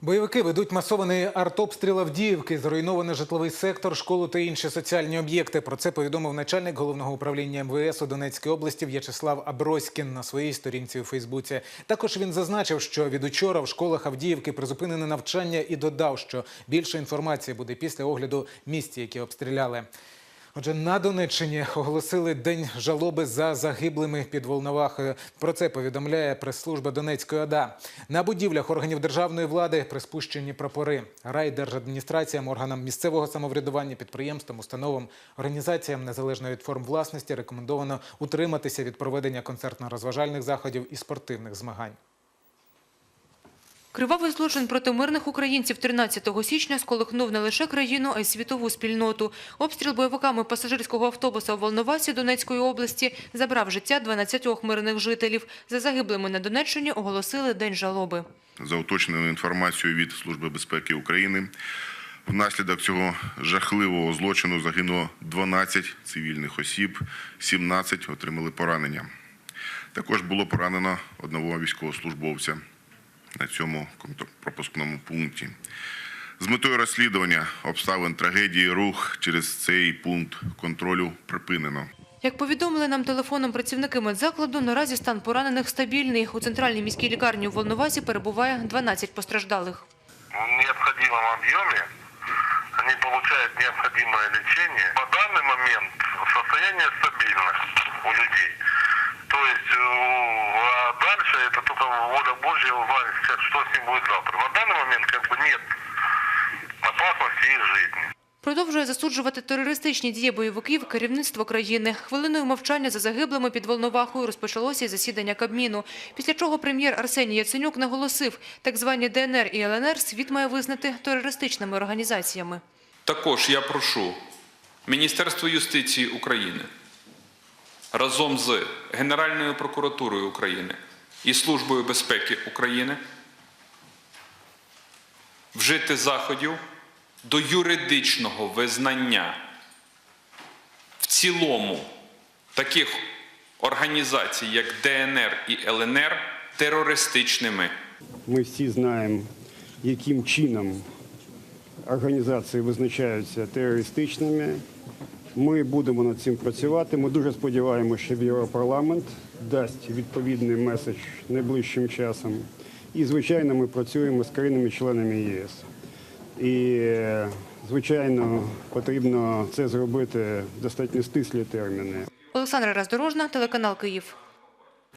Бойовики ведуть масований артобстріл Авдіївки, зруйнований житловий сектор, школу та інші соціальні об'єкти. Про це повідомив начальник головного управління МВС у Донецькій області В'ячеслав Аброськін на своїй сторінці у Фейсбуці. Також він зазначив, що від учора в школах Авдіївки призупинене навчання і додав, що більше інформації буде після огляду місць, які обстріляли. Отже, на Донеччині оголосили день жалоби за загиблими під Волновахою. Про це повідомляє прес-служба Донецької ОДА. На будівлях органів державної влади приспущені прапори. Райдержадміністраціям, органам місцевого самоврядування, підприємствам, установам, організаціям незалежно від форм власності рекомендовано утриматися від проведення концертно-розважальних заходів і спортивних змагань. Кривавий злочин проти мирних українців 13 січня сколихнув не лише країну, а й світову спільноту. Обстріл бойовиками пасажирського автобуса у Волновасі Донецької області забрав життя 12 мирних жителів. За загиблими на Донеччині оголосили День жалоби. За уточненою інформацією від Служби безпеки України, внаслідок цього жахливого злочину загинуло 12 цивільних осіб, 17 отримали поранення. Також було поранено одного військовослужбовця на цьому пропускному пункті. З метою розслідування обставин трагедії рух через цей пункт контролю припинено. Як повідомили нам телефоном працівники медзакладу, наразі стан поранених стабільний. У центральній міській лікарні у Волновасі перебуває 12 постраждалих. в необходимом объеме, они получают необходимое лечение. По данный момент состояние стабильно у людей. То воля Божья узнать, что с ним будет завтра. На данный момент как бы нет опасности их жизни. Продовжує засуджувати терористичні дії бойовиків керівництво країни. Хвилиною мовчання за загиблими під Волновахою розпочалося й засідання Кабміну. Після чого прем'єр Арсеній Яценюк наголосив, так звані ДНР і ЛНР світ має визнати терористичними організаціями. Також я прошу Міністерство юстиції України разом з Генеральною прокуратурою України і Службою безпеки України вжити заходів до юридичного визнання в цілому таких організацій, як ДНР і ЛНР, терористичними. Ми всі знаємо, яким чином організації визначаються терористичними. Ми будемо над цим працювати. Ми дуже сподіваємося, що Європарламент дасть відповідний меседж найближчим часом. І, звичайно, ми працюємо з країнами-членами ЄС. І, звичайно, потрібно це зробити в достатньо стислі терміни. Олександра Раздорожна, телеканал Київ.